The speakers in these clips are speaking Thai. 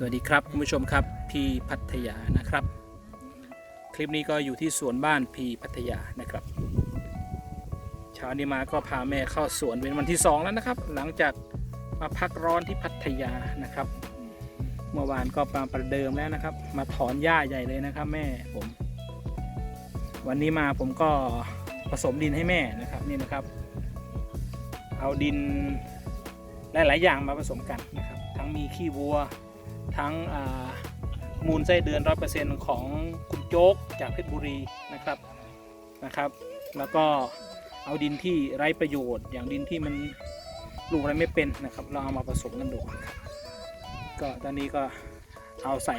สวัสดีครับคุณผู้ชมครับพีพัทยานะครับ คลิปนี้ก็อยู่ที่สวนบ้านพีพัทยานะครับเช้านี้มาก็พาแม่เข้าสวนเป็นวันที่สองแล้วนะครับ หลังจากมาพักร้อนที่พัทยานะครับ เมื่อวานก็มาประเดิมแล้วนะครับ มาถอนหญ้าใหญ่เลยนะครับ แม่ผม วันนี้มาผมก็ผสมดินให้แม่นะครับนี่นะครับ เอาดินหลายๆอย่างมาผสมกันนะครับ ทั้งมีขี้วัว ทั้งมูลไส้เดือนร้อยเปอร์เซ็นต์ของคุณโจ๊กจากเพชรบุรีนะครับนะครับ แล้วก็เอาดินที่ไร้ประโยชน์ อย่างดินที่มันปลูกอะไรไม่เป็นนะครับ เราเอามาผสมกันดูครับก็ตอนนี้ก็เอาใส่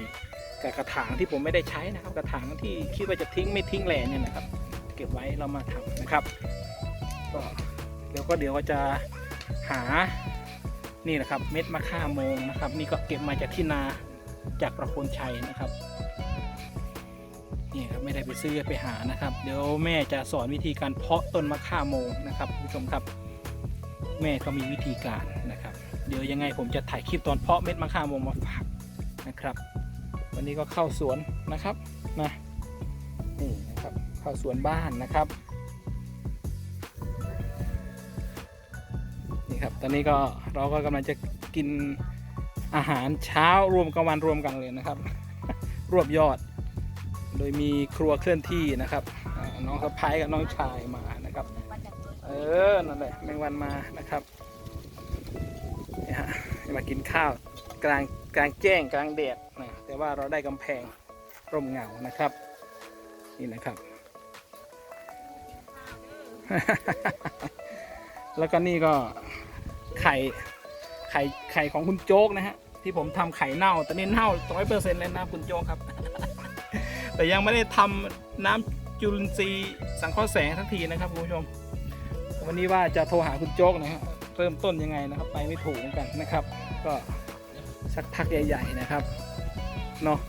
กับกระถางที่ผมไม่ได้ใช้นะครับ กระถางที่คิดว่าจะทิ้งไม่ทิ้งแหล่เนี่ยนะครับ เก็บไว้เรามาทำนะครับก็เดี๋ยวก็เดี๋ยวก็จะหา นี่แหละครับเม็ดมะข่าโมงนะครับ นี่ก็เก็บมาจากที่นาจากประโคนชัยนะครับนี่ครับไม่ได้ไปซื้อไปหานะครับ เดี๋ยวแม่จะสอนวิธีการเพาะต้นมะข่าโมงนะครับคุณผู้ชมครับ แม่ก็มีวิธีการนะครับ เดี๋ยวยังไงผมจะถ่ายคลิปตอนเพาะเม็ดมะข่าโมงมาฝากนะครับ วันนี้ก็เข้าสวนนะครับนะนี่นะครับเข้าสวนบ้านนะครับ ตอนนี้ก็เราก็กำลังจะกินอาหารเช้ารวมกลางวันรวมกันเลยนะครับ รวบยอด โดยมีครัวเคลื่อนที่นะครับน้องสะพ้ายกับน้องชายมานะครับ เออนั่นแหละแมงวันมานะครับนี่ฮะมากินข้าวกลางกลางแจ้งกลางแดดนะแต่ว่าเราได้กำแพงร่มเงานะครับนี่นะครับ แล้วก็นี่ก็ ไข่ไข่ไข่ของคุณโจ๊กนะฮะที่ผมทำไข่เน่าตอนนี้เน่าร้อยเปอร์เซ็นต์เลยนะคุณโจ๊กครับ แต่ยังไม่ได้ทำน้ำจุลินทรีย์สังเคราะห์แสงทักทีนะครับคุณผู้ชม วันนี้ว่าจะโทรหาคุณโจ๊กนะฮะเริ่มต้นยังไงนะครับ ไปไม่ถูกเหมือนกันนะครับ ก็สักพักใหญ่ๆนะครับเนาะ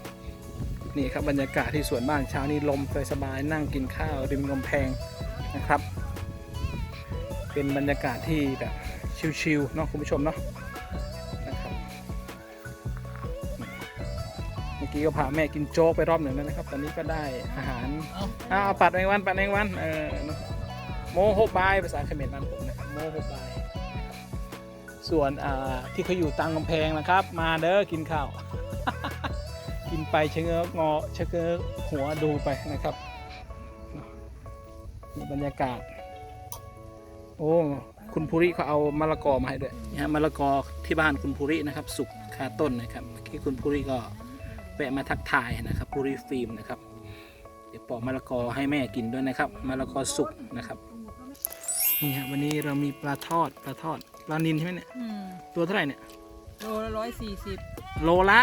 นี่ครับบรรยากาศที่สวนบ้านเช้านี้ลมสบายๆนั่งกินข้าวริมกำแพงนะครับ เป็นบรรยากาศที่แบบ ชิลๆเนาะคุณผู้ชมเนาะนะครับเมื่อกี้ก็พาแม่กินโจ๊กไปรอบหนึ่งแล้วนะครับ ตอนนี้ก็ได้อาหารอ้าวปัดแมงวันปัดแมงวันเออเนอะโมโฮบายภาษาเขมรบ้านผมนะครับโมโฮบายส่วนอ่าที่เขาอยู่ตามกำแพงนะครับ มาเด้อกินข้าว กินไปชะเง้องอชะเง้อหัวดูไปนะครับเนาะนี่บรรยากาศ โอ้ คุณภูริเขาเอามะละกอมาให้ด้วยนะฮะมะละกอที่บ้านคุณภูรินะครับ สุกคาต้นนะครับเมื่อกี้คุณภูริก็แวะมาทักทายนะครับภูริฟิล์มนะครับ เดี๋ยวปอกมะละกอให้แม่กินด้วยนะครับมะละกอสุกนะครับนี่ฮะวันนี้เรามีปลาทอดปลาทอดปลานินใช่ไหมเนี่ยอืมตัวเท่าไหร่เนี่ยโลละร้อยสี่สิบโลละ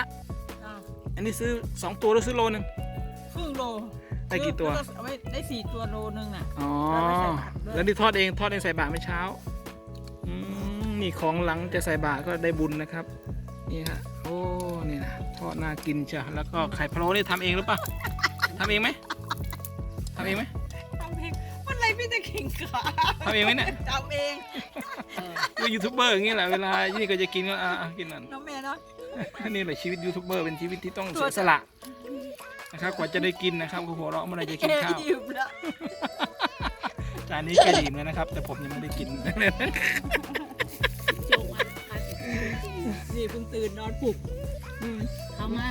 อ้าวอันนี้ซื้อ2ตัวหรือซื้อโลนึงครึ่งโลได้กี่ตัวซื้อเอาไว้ได้สี่ตัวโลนึงน่ะ อ๋อแล้วไม่ใส่ผักด้วยแล้วนี่ทอดเองทอดเองใส่บาตรเมื่อเช้าอืม นี่ของหลังจะใส่บาตรก็ได้บุญนะครับ นี่ฮะโอ้นี่นะทอดน่ากินจ้ะแล้วก็ไข่พะโล้นี่ทำเองหรือเปล่าทำเองไหมทำเองไหมทำเองมันอะไรพี่จะขิงขาทำเองไหมเนี่ยทำเองคือยูทูบเบอร์อย่างนี้แหละเวลานี่ก็จะกินก็อะอะกินนั่นน้องแม่เนาะนี่แหละชีวิตยูทูบเบอร์เป็นชีวิตที่ต้องตัวเสียสละนะครับกว่าจะได้กินนะครับโอ้โหเราะเมื่อไหรจะกินข้าวอิ่มแล้วจานนี้ก็ดีมแล้วนะครับ แต่ผมยังไม่ได้กิน นี่เพิ่งตื่นนอนปลุกอืมเอามา